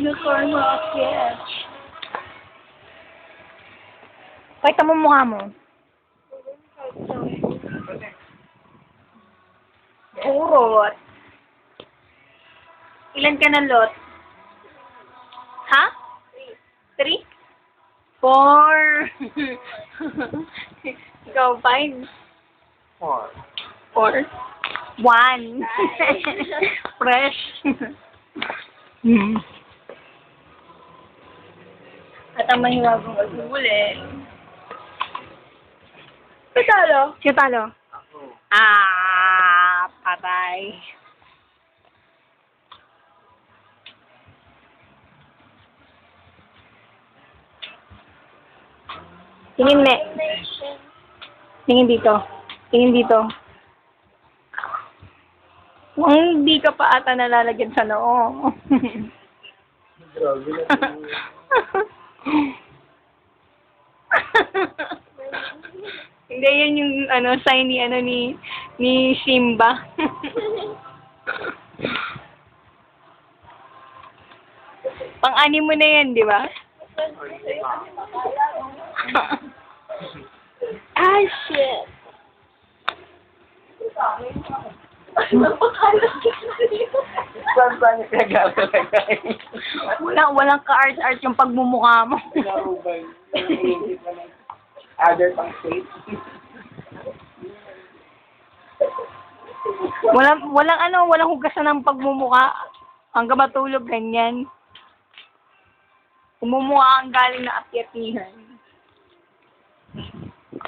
Unicorn rocket. Pakita mo mukha mo. Urot. Ilan ka na lot? Ha? Three? Four. Ikaw, five. Four. Four. One. Fresh. Hmm. At ang mahiwagang maguguli. Patalo. Sino talo? Ah, patay. Tingin, me. Tingin dito. Tingin dito. Kung hindi ka pa ata nalalagyan sa noo. Grabe na. Hindi, yan yung ano, sign ni, ano, ni, ni Simba. Pang-anim mo na yan, di ba? ah, shit. Saan ba niya pinag-alagay? walang, ka-art-art yung pagmumukha mo. Pinarubay. Other pang state. walang, walang ano, walang hugasan ng pagmumukha. Hanggang matulog, ganyan. Umumukha ang galing na akyat nihan.